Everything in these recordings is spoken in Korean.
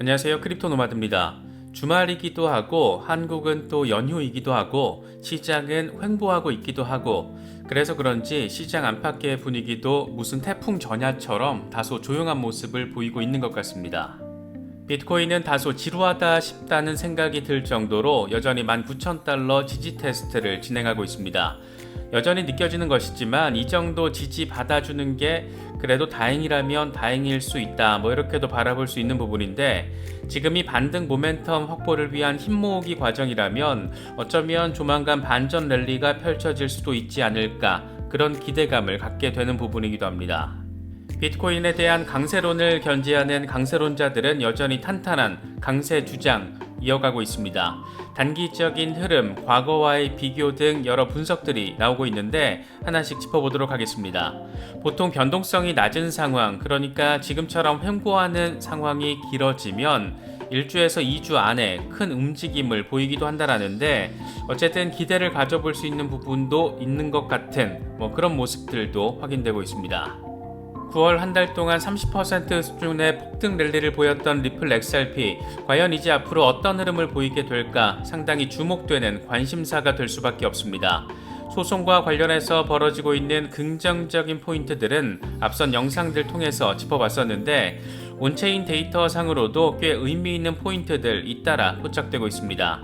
안녕하세요. 크립토 노마드입니다. 주말이기도 하고 한국은 또 연휴이기도 하고 시장은 횡보하고 있기도 하고 그래서 그런지 시장 안팎의 분위기도 무슨 태풍 전야처럼 다소 조용한 모습을 보이고 있는 것 같습니다. 비트코인은 다소 지루하다 싶다는 생각이 들 정도로 여전히 19,000달러 지지 테스트를 진행하고 있습니다. 여전히 느껴지는 것이지만 이 정도 지지 받아주는 게 그래도 다행이라면 다행일 수 있다. 뭐 이렇게도 바라볼 수 있는 부분인데 지금이 반등 모멘텀 확보를 위한 힘 모으기 과정이라면 어쩌면 조만간 반전 랠리가 펼쳐질 수도 있지 않을까 그런 기대감을 갖게 되는 부분이기도 합니다. 비트코인에 대한 강세론을 견지하는 강세론자들은 여전히 탄탄한 강세 주장 이어가고 있습니다. 단기적인 흐름, 과거와의 비교 등 여러 분석들이 나오고 있는데 하나씩 짚어보도록 하겠습니다. 보통 변동성이 낮은 상황, 그러니까 지금처럼 횡보하는 상황이 길어지면 1주에서 2주 안에 큰 움직임을 보이기도 한다라는데 어쨌든 기대를 가져볼 수 있는 부분도 있는 것 같은 뭐 그런 모습들도 확인되고 있습니다. 9월 한 달 동안 30% 수준의 폭등 랠리를 보였던 리플 XRP 과연 이제 앞으로 어떤 흐름을 보이게 될까 상당히 주목되는 관심사가 될 수밖에 없습니다. 소송과 관련해서 벌어지고 있는 긍정적인 포인트들은 앞선 영상들 통해서 짚어봤었는데 온체인 데이터 상으로도 꽤 의미 있는 포인트들 잇따라 포착되고 있습니다.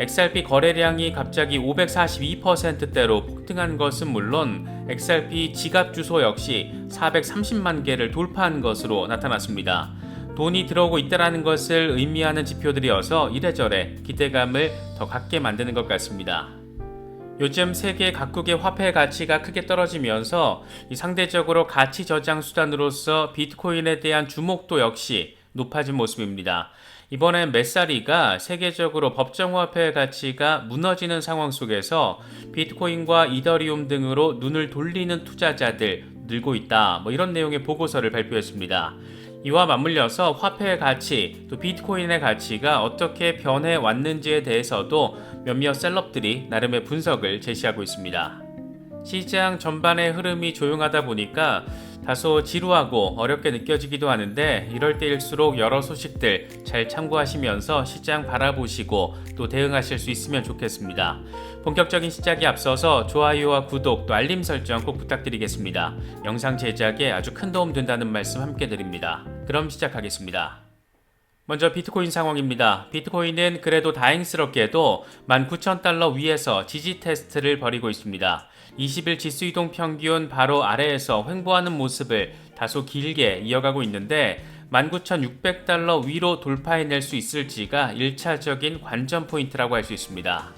XRP 거래량이 갑자기 542%대로 폭등한 것은 물론 XRP 지갑 주소 역시 430만 개를 돌파한 것으로 나타났습니다. 돈이 들어오고 있다는 것을 의미하는 지표들이어서 이래저래 기대감을 더 갖게 만드는 것 같습니다. 요즘 세계 각국의 화폐 가치가 크게 떨어지면서 상대적으로 가치 저장 수단으로서 비트코인에 대한 주목도 역시 높아진 모습입니다. 이번엔 메사리가 세계적으로 법정화폐 가치가 무너지는 상황 속에서 비트코인과 이더리움 등으로 눈을 돌리는 투자자들 늘고 있다. 뭐 이런 내용의 보고서를 발표했습니다. 이와 맞물려서 화폐의 가치, 또 비트코인의 가치가 어떻게 변해 왔는지에 대해서도 몇몇 셀럽들이 나름의 분석을 제시하고 있습니다. 시장 전반의 흐름이 조용하다 보니까 다소 지루하고 어렵게 느껴지기도 하는데 이럴 때일수록 여러 소식들 잘 참고하시면서 시장 바라보시고 또 대응하실 수 있으면 좋겠습니다. 본격적인 시작에 앞서서 좋아요와 구독 또 알림 설정 꼭 부탁드리겠습니다. 영상 제작에 아주 큰 도움 된다는 말씀 함께 드립니다. 그럼 시작하겠습니다. 먼저 비트코인 상황입니다. 비트코인은 그래도 다행스럽게도 19,000달러 위에서 지지 테스트를 벌이고 있습니다. 20일 지수이동 평균 바로 아래에서 횡보하는 모습을 다소 길게 이어가고 있는데 19,600달러 위로 돌파해낼 수 있을지가 1차적인 관전 포인트라고 할 수 있습니다.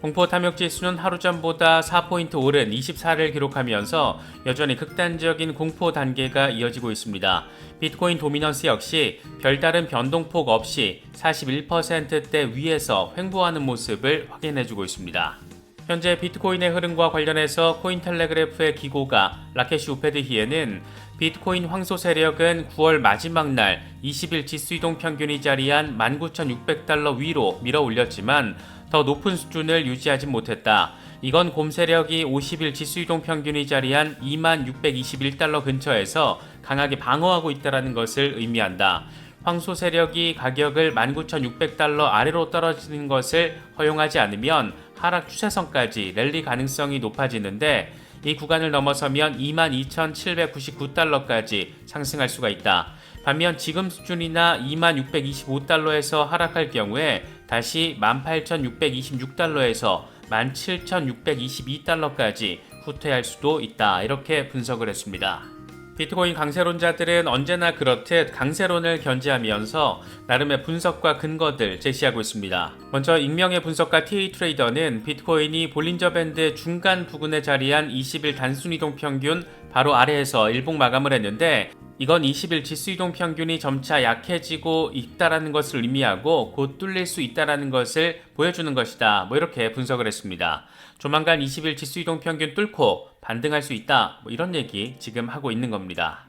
공포 탐욕 지수는 하루 전보다 4포인트 오른 24를 기록하면서 여전히 극단적인 공포 단계가 이어지고 있습니다. 비트코인 도미넌스 역시 별다른 변동폭 없이 41%대 위에서 횡보하는 모습을 확인해주고 있습니다. 현재 비트코인의 흐름과 관련해서 코인텔레그래프의 기고가 라케시 우페드히에는 비트코인 황소 세력은 9월 마지막 날 20일 지수 이동 평균이 자리한 19,600달러 위로 밀어 올렸지만 더 높은 수준을 유지하지 못했다. 이건 곰 세력이 50일 지수 이동 평균이 자리한 2621달러 근처에서 강하게 방어하고 있다는 것을 의미한다. 황소 세력이 가격을 19,600달러 아래로 떨어지는 것을 허용하지 않으면 하락 추세선까지 랠리 가능성이 높아지는데 이 구간을 넘어서면 22,799달러까지 상승할 수가 있다. 반면 지금 수준이나 2625달러에서 하락할 경우에 다시 18,626달러에서 17,622달러까지 후퇴할 수도 있다. 이렇게 분석을 했습니다. 비트코인 강세론자들은 언제나 그렇듯 강세론을 견지하면서 나름의 분석과 근거들 제시하고 있습니다. 먼저 익명의 분석가 TA 트레이더는 비트코인이 볼린저 밴드 중간 부근에 자리한 20일 단순 이동 평균 바로 아래에서 일봉 마감을 했는데 이건 20일 지수 이동 평균이 점차 약해지고 있다라는 것을 의미하고 곧 뚫릴 수 있다라는 것을 보여주는 것이다. 뭐 이렇게 분석을 했습니다. 조만간 20일 지수 이동 평균 뚫고 반등할 수 있다. 뭐 이런 얘기 지금 하고 있는 겁니다.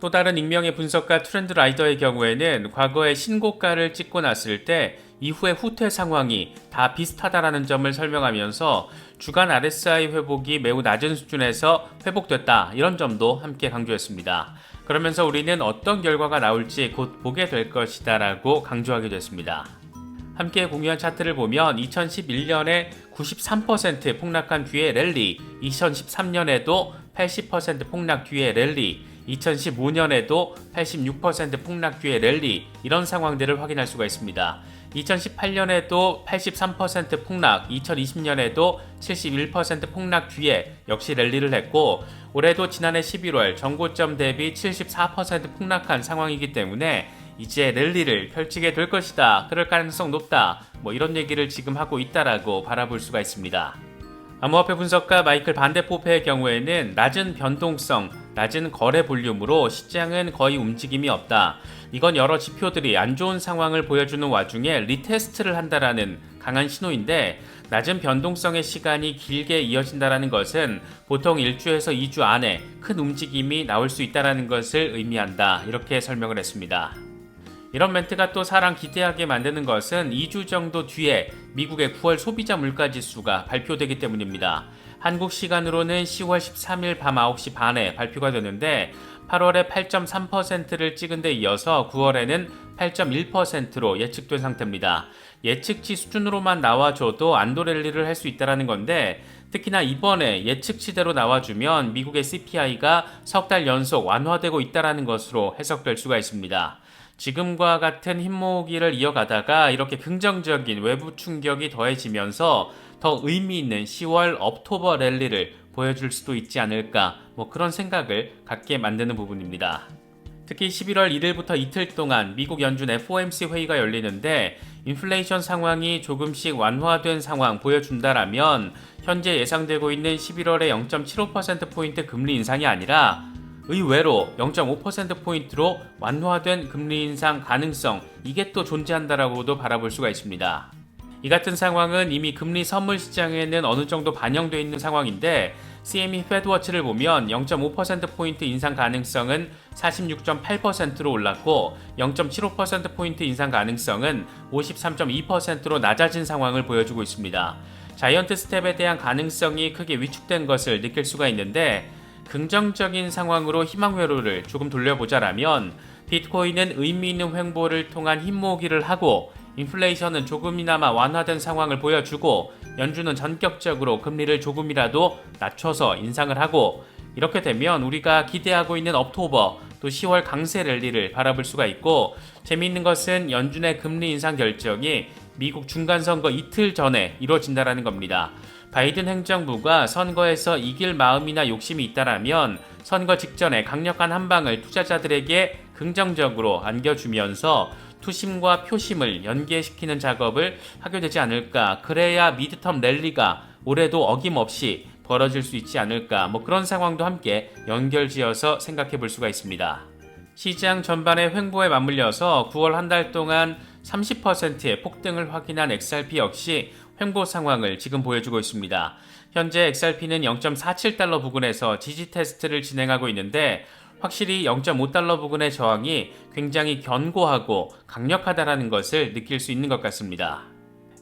또 다른 익명의 분석가 트렌드 라이더의 경우에는 과거에 신고가를 찍고 났을 때 이후의 후퇴 상황이 다 비슷하다라는 점을 설명하면서 주간 RSI 회복이 매우 낮은 수준에서 회복됐다 이런 점도 함께 강조했습니다. 그러면서 우리는 어떤 결과가 나올지 곧 보게 될 것이다 라고 강조하게 됐습니다. 함께 공유한 차트를 보면 2011년에 93% 폭락한 뒤에 랠리, 2013년에도 80% 폭락 뒤에 랠리, 2015년에도 86% 폭락 뒤에 랠리 이런 상황들을 확인할 수가 있습니다. 2018년에도 83% 폭락, 2020년에도 71% 폭락 뒤에 역시 랠리를 했고 올해도 지난해 11월 전고점 대비 74% 폭락한 상황이기 때문에 이제 랠리를 펼치게 될 것이다. 그럴 가능성 높다. 뭐 이런 얘기를 지금 하고 있다라고 바라볼 수가 있습니다. 암호화폐 분석가 마이클 반데포페의 경우에는 낮은 변동성, 낮은 거래 볼륨으로 시장은 거의 움직임이 없다. 이건 여러 지표들이 안 좋은 상황을 보여주는 와중에 리테스트를 한다라는 강한 신호인데 낮은 변동성의 시간이 길게 이어진다라는 것은 보통 1주에서 2주 안에 큰 움직임이 나올 수 있다라는 것을 의미한다. 이렇게 설명을 했습니다. 이런 멘트가 또 사람 기대하게 만드는 것은 2주 정도 뒤에 미국의 9월 소비자 물가 지수가 발표되기 때문입니다. 한국 시간으로는 10월 13일 밤 9시 반에 발표가 되는데 8월에 8.3%를 찍은 데 이어서 9월에는 8.1%로 예측된 상태입니다. 예측치 수준으로만 나와줘도 안도랠리를 할 수 있다는 건데 특히나 이번에 예측치대로 나와주면 미국의 CPI가 석 달 연속 완화되고 있다는 것으로 해석될 수가 있습니다. 지금과 같은 흰모으기를 이어가다가 이렇게 긍정적인 외부 충격이 더해지면서 더 의미 있는 10월 업토버 랠리를 보여줄 수도 있지 않을까 뭐 그런 생각을 갖게 만드는 부분입니다. 특히 11월 1일부터 이틀 동안 미국 연준 FOMC 회의가 열리는데 인플레이션 상황이 조금씩 완화된 상황 보여준다라면 현재 예상되고 있는 11월의 0.75%포인트 금리 인상이 아니라 의외로 0.5%포인트로 완화된 금리 인상 가능성 이게 또 존재한다라고도 바라볼 수가 있습니다. 이 같은 상황은 이미 금리 선물 시장에는 어느 정도 반영되어 있는 상황인데 CME 페드워치를 보면 0.5%포인트 인상 가능성은 46.8%로 올랐고 0.75%포인트 인상 가능성은 53.2%로 낮아진 상황을 보여주고 있습니다. 자이언트 스텝에 대한 가능성이 크게 위축된 것을 느낄 수가 있는데 긍정적인 상황으로 희망 회로를 조금 돌려보자라면 비트코인은 의미 있는 횡보를 통한 힘모으기를 하고 인플레이션은 조금이나마 완화된 상황을 보여주고 연준은 전격적으로 금리를 조금이라도 낮춰서 인상을 하고 이렇게 되면 우리가 기대하고 있는 업토버 또 10월 강세 랠리를 바라볼 수가 있고 재미있는 것은 연준의 금리 인상 결정이 미국 중간 선거 이틀 전에 이루어진다라는 겁니다. 바이든 행정부가 선거에서 이길 마음이나 욕심이 있다라면 선거 직전에 강력한 한방을 투자자들에게 긍정적으로 안겨주면서 투심과 표심을 연계시키는 작업을 하게 되지 않을까. 그래야 미드텀 랠리가 올해도 어김없이 벌어질 수 있지 않을까. 뭐 그런 상황도 함께 연결지어서 생각해 볼 수가 있습니다. 시장 전반의 횡보에 맞물려서 9월 한 달 동안 30%의 폭등을 확인한 XRP 역시 횡보 상황을 지금 보여주고 있습니다. 현재 XRP는 0.47달러 부근에서 지지 테스트를 진행하고 있는데 확실히 0.5달러 부근의 저항이 굉장히 견고하고 강력하다라는 것을 느낄 수 있는 것 같습니다.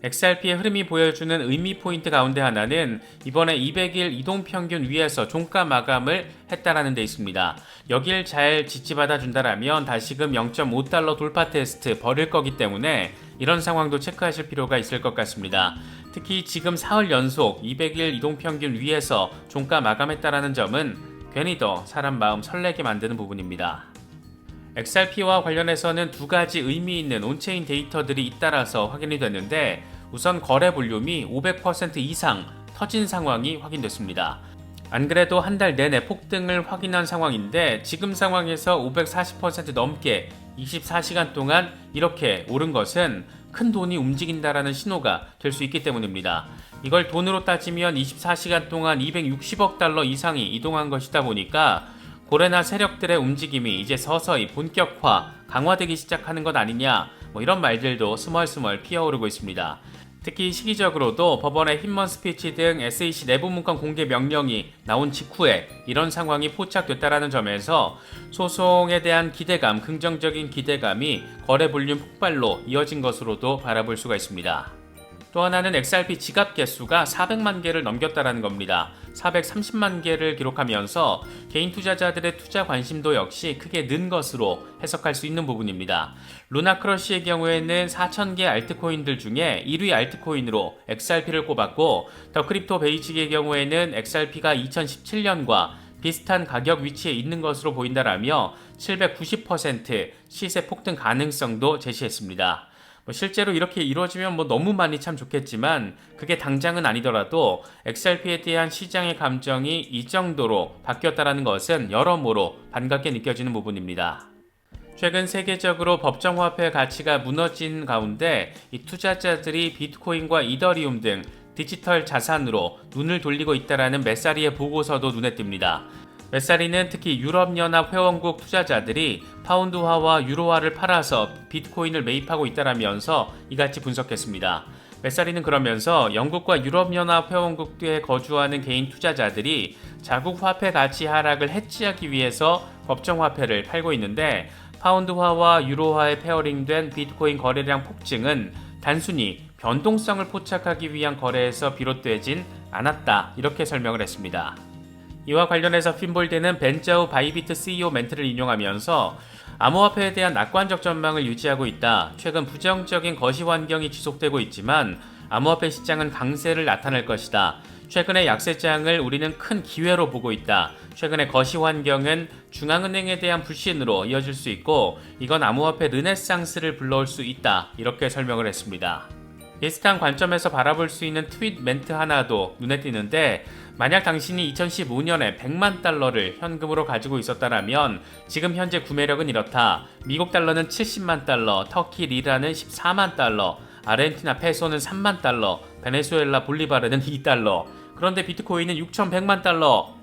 XRP의 흐름이 보여주는 의미 포인트 가운데 하나는 이번에 200일 이동 평균 위에서 종가 마감을 했다라는 데 있습니다. 여길 잘 지지받아 준다라면 다시금 0.5달러 돌파 테스트 벌일 거기 때문에 이런 상황도 체크하실 필요가 있을 것 같습니다. 특히 지금 사흘 연속 200일 이동 평균 위에서 종가 마감했다라는 점은 괜히 더 사람 마음 설레게 만드는 부분입니다. XRP와 관련해서는 두 가지 의미 있는 온체인 데이터들이 잇따라서 확인이 됐는데 우선 거래 볼륨이 500% 이상 터진 상황이 확인됐습니다. 안 그래도 한 달 내내 폭등을 확인한 상황인데 지금 상황에서 540% 넘게 24시간 동안 이렇게 오른 것은 큰 돈이 움직인다라는 신호가 될 수 있기 때문입니다. 이걸 돈으로 따지면 24시간 동안 260억 달러 이상이 이동한 것이다 보니까 고래나 세력들의 움직임이 이제 서서히 본격화, 강화되기 시작하는 것 아니냐, 뭐 이런 말들도 스멀스멀 피어오르고 있습니다. 특히 시기적으로도 법원의 힘먼 스피치 등 SEC 내부 문건 공개 명령이 나온 직후에 이런 상황이 포착됐다라는 점에서 소송에 대한 기대감, 긍정적인 기대감이 거래 볼륨 폭발로 이어진 것으로도 바라볼 수가 있습니다. 또 하나는 XRP 지갑 개수가 400만 개를 넘겼다라는 겁니다. 430만 개를 기록하면서 개인 투자자들의 투자 관심도 역시 크게 는 것으로 해석할 수 있는 부분입니다. 루나크러쉬의 경우에는 4,000개 알트코인들 중에 1위 알트코인으로 XRP를 꼽았고 더 크립토 베이직의 경우에는 XRP가 2017년과 비슷한 가격 위치에 있는 것으로 보인다라며 790% 시세 폭등 가능성도 제시했습니다. 뭐 실제로 이렇게 이루어지면 뭐 너무 많이 참 좋겠지만 그게 당장은 아니더라도 XRP에 대한 시장의 감정이 이 정도로 바뀌었다라는 것은 여러모로 반갑게 느껴지는 부분입니다. 최근 세계적으로 법정 화폐 가치가 무너진 가운데 이 투자자들이 비트코인과 이더리움 등 디지털 자산으로 눈을 돌리고 있다라는 메사리의 보고서도 눈에 띕니다. 메사리는 특히 유럽연합 회원국 투자자들이 파운드화와 유로화를 팔아서 비트코인을 매입하고 있다라면서 이같이 분석했습니다. 메사리는 그러면서 영국과 유럽연합 회원국에 거주하는 개인 투자자들이 자국 화폐 가치 하락을 해치하기 위해서 법정 화폐를 팔고 있는데 파운드화와 유로화에 페어링된 비트코인 거래량 폭증은 단순히 변동성을 포착하기 위한 거래에서 비롯되진 않았다. 이렇게 설명을 했습니다. 이와 관련해서 핀볼드는 벤자우 바이비트 CEO 멘트를 인용하면서 암호화폐에 대한 낙관적 전망을 유지하고 있다. 최근 부정적인 거시 환경이 지속되고 있지만 암호화폐 시장은 강세를 나타낼 것이다. 최근의 약세장을 우리는 큰 기회로 보고 있다. 최근의 거시 환경은 중앙은행에 대한 불신으로 이어질 수 있고 이건 암호화폐 르네상스를 불러올 수 있다. 이렇게 설명을 했습니다. 비슷한 관점에서 바라볼 수 있는 트윗 멘트 하나도 눈에 띄는데 만약 당신이 2015년에 100만 달러를 현금으로 가지고 있었다면 지금 현재 구매력은 이렇다. 미국 달러는 70만 달러, 터키 리라는 14만 달러, 아르헨티나 페소는 3만 달러, 베네수엘라 볼리바르는 2달러. 그런데 비트코인은 6,100만 달러.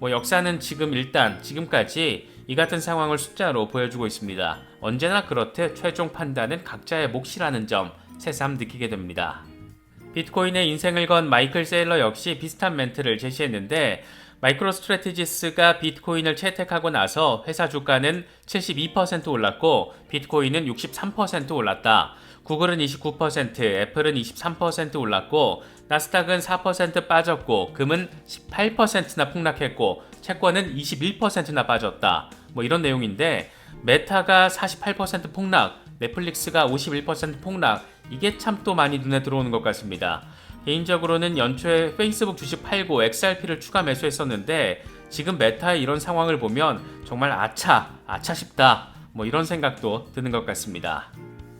뭐 역사는 지금 일단 지금까지 이 같은 상황을 숫자로 보여주고 있습니다. 언제나 그렇듯 최종 판단은 각자의 몫이라는 점 새삼 느끼게 됩니다. 비트코인의 인생을 건 마이클 세일러 역시 비슷한 멘트를 제시했는데 마이크로 스트레티지스가 비트코인을 채택하고 나서 회사 주가는 72% 올랐고 비트코인은 63% 올랐다. 구글은 29%, 애플은 23% 올랐고 나스닥은 4% 빠졌고 금은 18%나 폭락했고 채권은 21%나 빠졌다. 뭐 이런 내용인데 메타가 48% 폭락, 넷플릭스가 51% 폭락 이게 참 또 많이 눈에 들어오는 것 같습니다. 개인적으로는 연초에 페이스북 주식 팔고 XRP를 추가 매수했었는데 지금 메타의 이런 상황을 보면 정말 아차, 아차 싶다. 뭐 이런 생각도 드는 것 같습니다.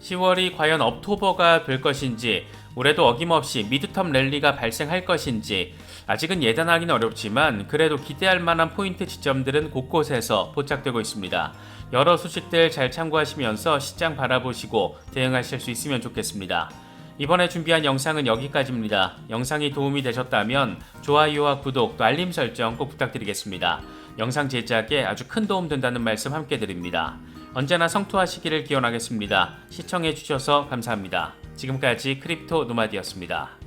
10월이 과연 업토버가 될 것인지 올해도 어김없이 미드텀 랠리가 발생할 것인지 아직은 예단하기는 어렵지만 그래도 기대할 만한 포인트 지점들은 곳곳에서 포착되고 있습니다. 여러 소식들 잘 참고하시면서 시장 바라보시고 대응하실 수 있으면 좋겠습니다. 이번에 준비한 영상은 여기까지입니다. 영상이 도움이 되셨다면 좋아요와 구독 또 알림 설정 꼭 부탁드리겠습니다. 영상 제작에 아주 큰 도움 된다는 말씀 함께 드립니다. 언제나 성투하시기를 기원하겠습니다. 시청해주셔서 감사합니다. 지금까지 크립토 노마디였습니다.